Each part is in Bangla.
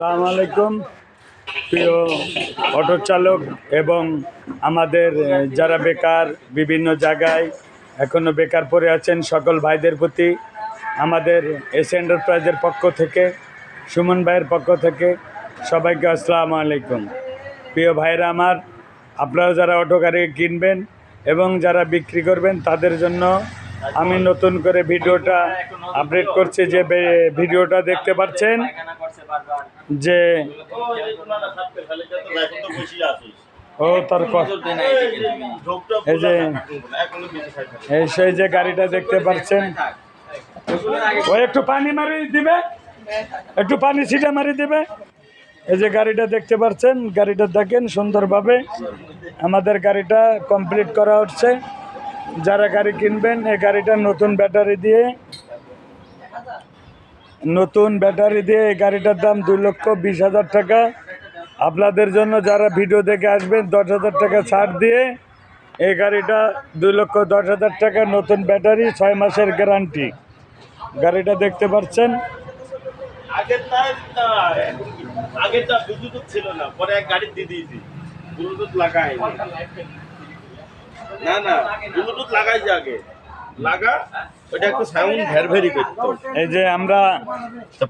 আসসালামু আলাইকুম। প্রিয় অটো চালক এবং আমাদের যারা বেকার বিভিন্ন জায়গায় এখনও বেকার পড়ে আছেন সকল ভাইদের প্রতি, আমাদের এস এন্টারপ্রাইজের পক্ষ থেকে, সুমন ভাইয়ের পক্ষ থেকে সবাইকে আসসালামু আলাইকুম। প্রিয় ভাইরা আমার, আপনারা যারা অটো গাড়ি কিনবেন এবং যারা বিক্রি করবেন, তাদের জন্য আমি নতুন করে ভিডিওটা আপডেট করছি যে ভিডিওটা দেখতে পাচ্ছেন। যে ও এই যে এই সেই যে গাড়িটা দেখতে পাচ্ছেন। ও, একটু পানি মারি দিবে? একটু পানি ছিটা মারি দিবে? এই যে গাড়িটা দেখতে পাচ্ছেন, গাড়িটা দেখেন সুন্দরভাবে। আমাদের গাড়িটা কমপ্লিট করা হচ্ছে। যারা গাড়ি কিনবেন, এই গাড়িটা নতুন ব্যাটারি দিয়ে নতুন ব্যাটারি দিয়ে এই গাড়িটার দাম দুই লক্ষ বিশ হাজার টাকা। আপনাদের জন্য যারা ভিডিও দেখে আসবেন, দশ হাজার টাকা ছাড় দিয়ে এই গাড়িটা দুই লক্ষ দশ হাজার টাকা নতুন ব্যাটারি, ছয় মাসের গ্যারান্টি। গাড়িটা দেখতে পাচ্ছেন। না না ব্লুটুথ লাগাইছে আগে। লাগা ওটা একটু সাউন্ড ভের ভেরি করতো এই যে আমরা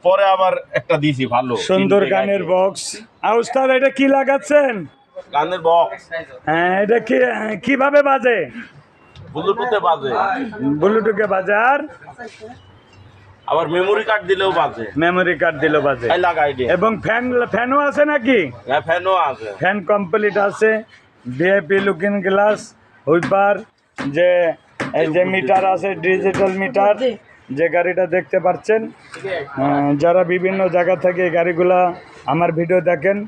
পরে আবার একটা ভালো। সুন্দর গানের বক্স এটা কি লাগাচ্ছেন? গানের বক্স হ্যাঁ এটা কি কীভাবে বাজে? ব্লুটুথে বাজে। ব্লুটুথে বাজে আর? আবার মেমোরি কার্ড দিলেও বাজে। মেমোরি কার্ড দিল বাজে। লাগাই দিয়ে এবং ফ্যান ফ্যানও আছে নাকি? হ্যাঁ ফ্যানও আছে। ফ্যান কমপ্লিট আছে। ভিআইপি লুকিং গ্লাস হুইপার যে এই যে মিটার আছে ডিজিটাল মিটার, যে গাড়িটা দেখতে পাচ্ছেন যারা বিভিন্ন জায়গা থেকে এই গাড়িগুলা আমার ভিডিও দেখেন,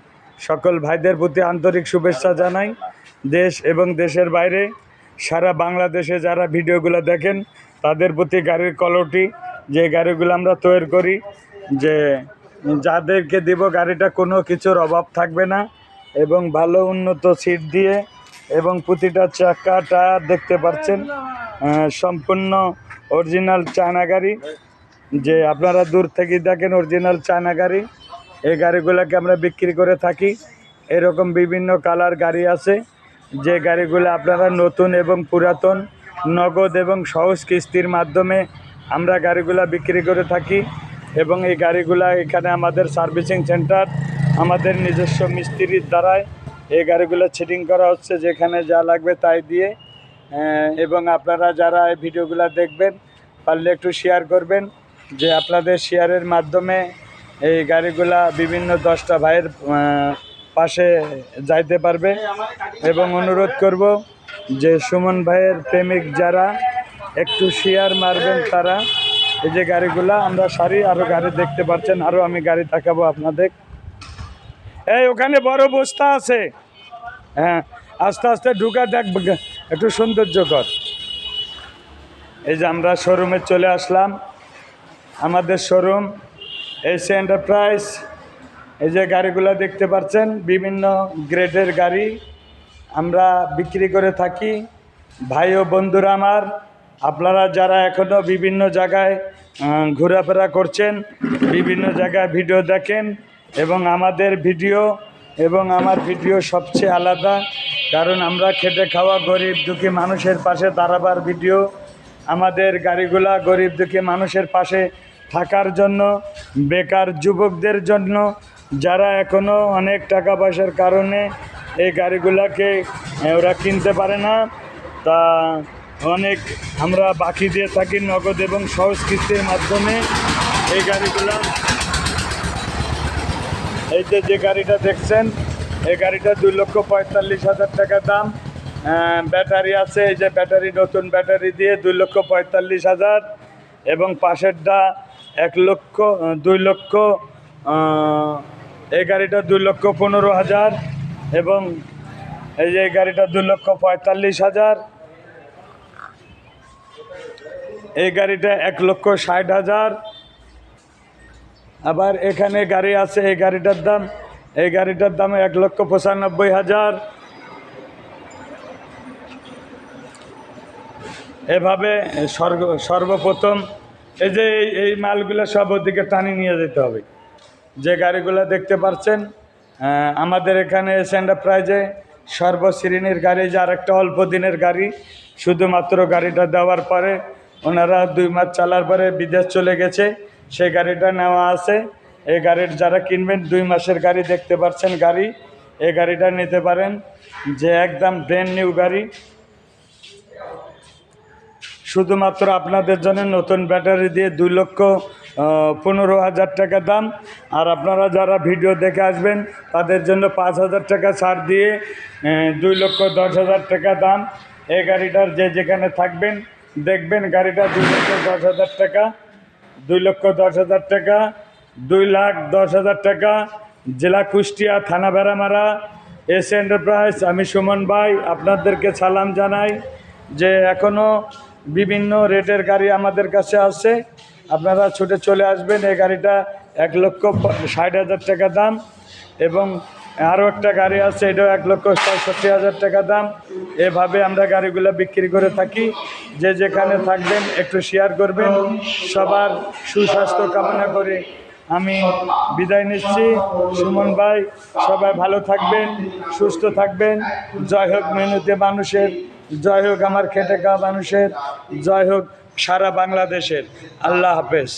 সকল ভাইদের প্রতি আন্তরিক শুভেচ্ছা জানাই। দেশ এবং দেশের বাইরে সারা বাংলাদেশে যারা ভিডিওগুলো দেখেন, তাদের প্রতি গাড়ির কলটি, যে গাড়িগুলো আমরা তৈরি করি, যে যাদেরকে দিব গাড়িটা কোনো কিছুর অভাব থাকবে না এবং ভালো উন্নত সিট দিয়ে এবং প্রতিটা চাকা টায়ার দেখতে পাচ্ছেন। সম্পূর্ণ অরিজিনাল চায়না গাড়ি। যে আপনারা দূর থেকে দেখেন অরিজিনাল চায়না গাড়ি। এই গাড়িগুলোকে আমরা বিক্রি করে থাকি। এরকম বিভিন্ন কালার গাড়ি আছে। যে গাড়িগুলো আপনারা নতুন এবং পুরাতন, নগদ এবং সহজ কিস্তির মাধ্যমে আমরা গাড়িগুলো বিক্রি করে থাকি এবং এই গাড়িগুলা এখানে আমাদের সার্ভিসিং সেন্টার আমাদের নিজস্ব মিস্ত্রির দ্বারাই এই গাড়িগুলো সেটিং করা হচ্ছে। যেখানে যা লাগবে তাই দিয়ে এবং আপনারা যারা এই ভিডিওগুলো দেখবেন, পারলে একটু শেয়ার করবেন, যে আপনাদের শেয়ারের মাধ্যমে এই গাড়িগুলা বিভিন্ন দশটা ভাইয়ের পাশে যাইতে পারবে। এবং অনুরোধ করব যে সুমন ভাইয়ের প্রেমিক যারা, একটু শেয়ার মারবেন তারা। এই যে গাড়িগুলা, আমরা সারি আরও গাড়ি দেখতে পাচ্ছেন আরও আমি গাড়ি দেখাবো আপনাদের। এই, ওখানে বড় বস্তা আছে। হ্যাঁ আস্তে আস্তে ঢুকা দেখ একটু সৌন্দর্যকর। এই যে আমরা শোরুমে চলে আসলাম। আমাদের শোরুম এসি এন্টারপ্রাইজ এই যে গাড়িগুলো দেখতে পাচ্ছেন, বিভিন্ন গ্রেডের গাড়ি আমরা বিক্রি করে থাকি। ভাই ও বন্ধুরা আমার, আপনারা যারা এখনও বিভিন্ন জায়গায় ঘোরাফেরা করছেন, বিভিন্ন জায়গায় ভিডিও দেখেন এবং আমাদের ভিডিও এবং আমার ভিডিও সবচেয়ে আলাদা। কারণ আমরা খেটে খাওয়া গরিব দুঃখী মানুষের পাশে দাঁড়াবার ভিডিও, আমাদের গাড়িগুলা গরিব দুঃখী মানুষের পাশে থাকার জন্য, বেকার যুবকদের জন্য, যারা এখনও অনেক টাকা পয়সার কারণে এই গাড়িগুলাকে ওরা কিনতে পারে না। তা অনেক আমরা বাকি দিয়ে থাকি নগদ এবং সহজ কিস্তির মাধ্যমে এই গাড়িগুলা। এই যে যে গাড়িটা দেখছেন এই গাড়িটা দুই লক্ষ পঁয়তাল্লিশ হাজার টাকা দাম। ব্যাটারি আছে, এই যে ব্যাটারি, নতুন ব্যাটারি দিয়ে দুই লক্ষ পঁয়তাল্লিশ হাজার এবং পাশেরটা এক লক্ষ দুই লক্ষ এই গাড়িটা দুই লক্ষ পনেরো হাজার এবং এই যে এই গাড়িটা দুই লক্ষ পঁয়তাল্লিশ হাজার। এই গাড়িটা এক লক্ষ ষাট হাজার। আবার এখানে গাড়ি আছে, এই গাড়িটার দাম এই গাড়িটার দাম এক লক্ষ পঁচানব্বই হাজার। এভাবে সর্ব সর্বপ্রথম এই যে এই এই মালগুলো সব ওদিকে টানি নিয়ে যেতে হবে। যে গাড়িগুলো দেখতে পাচ্ছেন আমাদের এখানে এস এন্টারপ্রাইজে সর্বশ্রেণীর গাড়ি, যে আরেকটা অল্প দিনের গাড়ি, শুধুমাত্র গাড়িটা দেওয়ার পরে ওনারা দুই মাস চালার পরে বিদেশ চলে গেছে। সেই গাড়িটা নেওয়া আছে। এই গাড়ির যারা কিনবেন দুই মাসের গাড়ি দেখতে পাচ্ছেন গাড়ি, এই গাড়িটা নিতে পারেন। যে একদম ব্র্যান্ড নিউ গাড়ি। শুধুমাত্র আপনাদের জন্য নতুন ব্যাটারি দিয়ে দুই লক্ষ পনেরো হাজার টাকা দাম। আর আপনারা যারা ভিডিও দেখে আসবেন, তাদের জন্য পাঁচ হাজার টাকা ছাড় দিয়ে দুই লক্ষ দশ হাজার টাকা দাম। এই গাড়িটার যে যেখানে থাকবেন, দেখবেন গাড়িটা দুই লক্ষ দশ হাজার টাকা, দুই লক্ষ দশ হাজার টাকা। দুই লাখ দশ হাজার টাকা, জেলা কুষ্টিয়া থানা বেড়ামারা। এস এন্টারপ্রাইজ, আমি সুমন ভাই, আপনাদেরকে সালাম জানাই যে এখনও বিভিন্ন রেটের গাড়ি আমাদের কাছে আছে। আপনারা ছুটে চলে আসবেন, এই গাড়িটা এক লক্ষ ষাট হাজার টাকা দাম এবং আরও একটা গাড়ি আছে, এটাও এক লক্ষ ছয়ষট্টি হাজার টাকা দাম। এভাবে আমরা গাড়িগুলো বিক্রি করে থাকি। যে যেখানে থাকবেন একটু শেয়ার করবেন। সবার সুস্বাস্থ্য কামনা করে আমি বিদায় নিচ্ছি। সুমন ভাই, সবাই ভালো থাকবেন, সুস্থ থাকবেন। জয় হোক মেনুতে মানুষের, জয় হোক আমার খেটে খাওয়া মানুষের, জয় হোক সারা বাংলাদেশের। আল্লাহ হাফেজ।